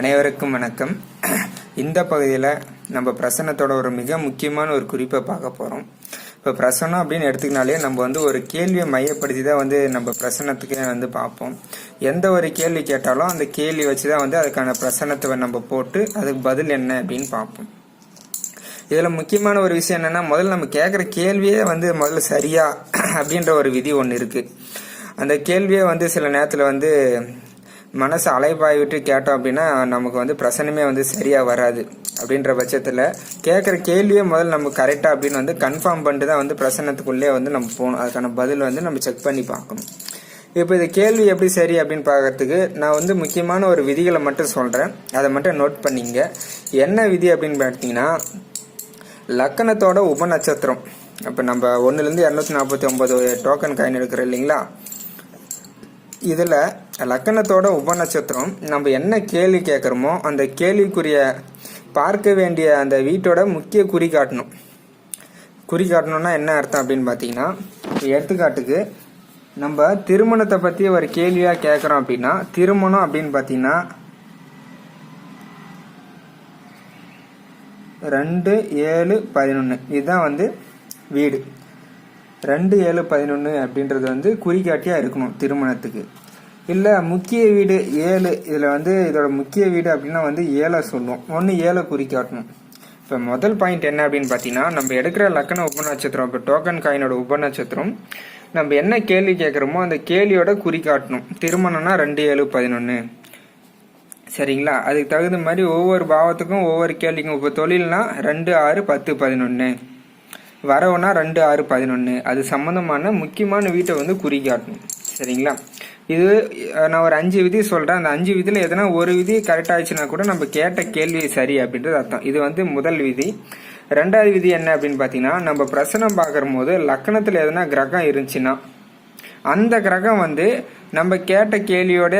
அனைவருக்கும் வணக்கம். இந்த பகுதியில் நம்ம பிரசன்னத்தோட ஒரு மிக முக்கியமான ஒரு குறிப்பை பார்க்க போகிறோம் இப்போ பிரசன்னம் அப்படின்னு எடுத்துக்கினாலே நம்ம வந்து ஒரு கேள்வியை மையப்படுத்தி தான் வந்து நம்ம பிரசனத்துக்கே வந்து பார்ப்போம். எந்த ஒரு கேள்வி கேட்டாலும் அந்த கேள்வி வச்சு தான் வந்து அதுக்கான பிரசன்னத்தை நம்ம போட்டு அதுக்கு பதில் என்ன அப்படின்னு பார்ப்போம். இதில் முக்கியமான ஒரு விஷயம் என்னென்னா முதல்ல நம்ம கேட்குற கேள்வியே வந்து முதல்ல சரியா அப்படின்ற ஒரு விதி ஒன்று இருக்குது அந்த கேள்வியை வந்து சில நேரத்தில் வந்து மனசு அலைபாய் விட்டு கேட்டோம் அப்படின்னா நமக்கு வந்து பிரசனமே வந்து சரியாக வராது. அப்படின்ற பட்சத்தில் கேட்குற கேள்வியே முதல்ல நம்ம கரெக்டாக அப்படின்னு வந்து கன்ஃபார்ம் பண்ணிட்டு தான் வந்து பிரசனத்துக்குள்ளே வந்து நம்ம போகணும். அதுக்கான பதில் வந்து நம்ம செக் பண்ணி பார்க்கணும். இப்போ இந்த கேள்வி எப்படி சரி அப்படின்னு பார்க்கறதுக்கு நான் வந்து முக்கியமான ஒரு விதிகளை மட்டும் சொல்கிறேன் அதை மட்டும் நோட் பண்ணிங்க. என்ன விதி அப்படின்னு பார்த்தீங்கன்னா லக்கணத்தோட உபநட்சத்திரம். இப்போ நம்ம ஒன்றுலேருந்து இரநூத்தி நாற்பத்தி ஒம்பது டோக்கன் காயின் எடுக்கிறோம் இல்லைங்களா? இதில் லக்கணத்தோட உபநட்சத்திரம் நம்ம என்ன கேள்வி கேட்குறோமோ அந்த கேள்விக்குரிய பார்க்க வேண்டிய அந்த வீட்டோட முக்கிய குறி காட்டணும். குறி காட்டணும்னா என்ன அர்த்தம் அப்படின்னு பார்த்தீங்கன்னா எடுத்துக்காட்டுக்கு நம்ம திருமணத்தை பற்றி ஒரு கேள்வியாக கேட்குறோம் அப்படின்னா திருமணம் அப்படின்னு பார்த்தீங்கன்னா ரெண்டு ஏழு பதினொன்று இதுதான் வந்து வீடு. ரெண்டு ஏழு பதினொன்று அப்படின்றது வந்து குறிகாட்டியாக இருக்கணும் திருமணத்துக்கு. இல்லை முக்கிய வீடு ஏழு. இதில் வந்து இதோட முக்கிய வீடு அப்படின்னா வந்து ஏழை சொல்லுவோம். ஒன்று ஏழை குறிக்காட்டணும் இப்போ முதல் பாயிண்ட் என்ன அப்படின்னு பார்த்தீங்கன்னா நம்ம எடுக்கிற லக்கண உபநட்சத்திரம் இப்போ டோக்கன் காயினோட உபநட்சத்திரம் நம்ம என்ன கேள்வி கேட்குறோமோ அந்த கேள்வியோட குறிக்காட்டணும் திருமணம்னா ரெண்டு ஏழு பதினொன்று சரிங்களா? அதுக்கு தகுந்த மாதிரி ஒவ்வொரு பாவத்துக்கும் ஒவ்வொரு கேள்விக்கும் இப்போ தொழில்னா ரெண்டு ஆறு பத்து பதினொன்று வரவுனா ரெண்டு ஆறு பதினொன்று அது சம்மந்தமான முக்கியமான வீட்டை வந்து குறிக்காட்டணும் சரிங்களா? இது நான் ஒரு அஞ்சு விதி சொல்கிறேன் அந்த அஞ்சு விதியில் எதனா ஒரு விதி கரெக்ட் ஆயிடுச்சுன்னா கூட நம்ம கேட்ட கேள்வி சரி அப்படின்றது அர்த்தம். இது வந்து முதல் விதி. ரெண்டாவது விதி என்ன அப்படின்னு பார்த்தீங்கன்னா நம்ம பிரசனம் பார்க்குற போது லக்கணத்தில் எதனா கிரகம் இருந்துச்சுன்னா அந்த கிரகம் வந்து நம்ம கேட்ட கேள்வியோட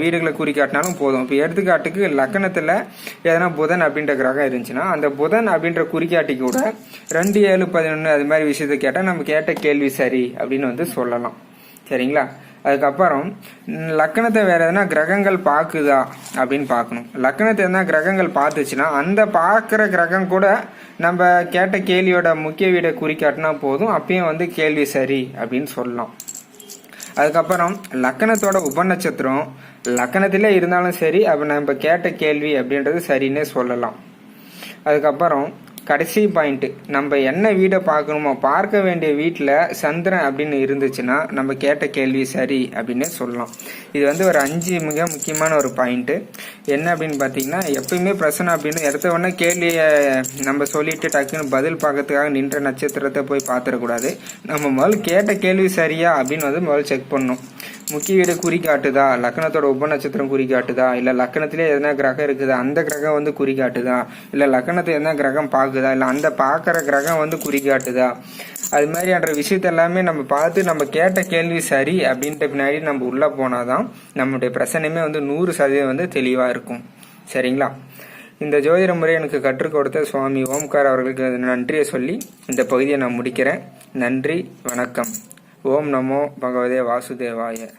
வீடுகளை குறிக்காட்டினாலும் போதும். இப்போ எடுத்துக்காட்டுக்கு லக்கணத்தில் எதனா புதன் அப்படின்ற கிரகம் இருந்துச்சுன்னா அந்த புதன் அப்படின்ற குறிக்காட்டி கூட ரெண்டு ஏழு பதினொன்று அது மாதிரி விஷயத்த கேட்டால் நம்ம கேட்ட கேள்வி சரி அப்படின்னு வந்து சொல்லலாம். சரிங்களா? அதுக்கப்புறம் லக்கணத்தை வேற எதனா கிரகங்கள் பார்க்குதா அப்படின்னு பார்க்கணும். லக்கணத்தை எதனா கிரகங்கள் பார்த்துச்சுன்னா அந்த பார்க்குற கிரகம் கூட நம்ம கேட்ட கேள்வியோட முக்கிய வீடை குறிக்காட்டினா போதும். அப்பயும் வந்து கேள்வி சரி அப்படின்னு சொல்லலாம். அதுக்கப்புறம் லக்கணத்தோட உபநட்சத்திரம் லக்கணத்திலே இருந்தாலும் சரி அப்போ நம்ம கேட்ட கேள்வி அப்படின்றது சரின்னே சொல்லலாம். அதுக்கப்புறம் கடைசி பாயிண்ட்டு நம்ம என்ன வீடை பார்க்கணுமோ பார்க்க வேண்டிய வீட்டில் சந்திரன் அப்படின்னு இருந்துச்சுன்னா நம்ம கேட்ட கேள்வி சரி அப்படின்னு சொல்லலாம். இது வந்து ஒரு அஞ்சு மிக முக்கியமான ஒரு பாயிண்ட்டு என்ன அப்படின்னு பார்த்தீங்கன்னா எப்பயுமே பிரச்சனை அப்படின்னு எடுத்த உடனே கேள்வியை நம்ம சொல்லிட்டு டக்குன்னு பதில் பார்க்கறதுக்காக நின்ற நட்சத்திரத்தை போய் பார்த்துடக்கூடாது. நம்ம முதல் கேட்ட கேள்வி சரியா அப்படின்னு வந்து முதல் செக் பண்ணணும். முக்கிய வீடு குறி லக்கணத்தோட உப நட்சத்திரம் குறி இல்லை லக்கணத்திலே எதனா கிரகம் இருக்குதா? அந்த கிரகம் வந்து குறிகாட்டுதா? இல்லை லக்கணத்தை எதனா கிரகம் பார்க்குதா? இல்லை அந்த பார்க்குற கிரகம் வந்து குறிகாட்டுதா? அது மாதிரியான விஷயத்த எல்லாமே நம்ம பார்த்து நம்ம கேட்ட கேள்வி சரி அப்படின்ட்டு பின்னாடி நம்ம உள்ளே போனாதான் நம்மளுடைய பிரச்சனையுமே வந்து நூறு சதவீதம் வந்து தெளிவாக இருக்கும். சரிங்களா? இந்த ஜோதிட முறை எனக்கு கற்றுக் கொடுத்த சுவாமி ஓம்கார் அவர்களுக்கு நன்றியை சொல்லி இந்த பகுதியை நான் முடிக்கிறேன். நன்றி வணக்கம். ஓம் நமோ பகவதே வாசுதேவாய.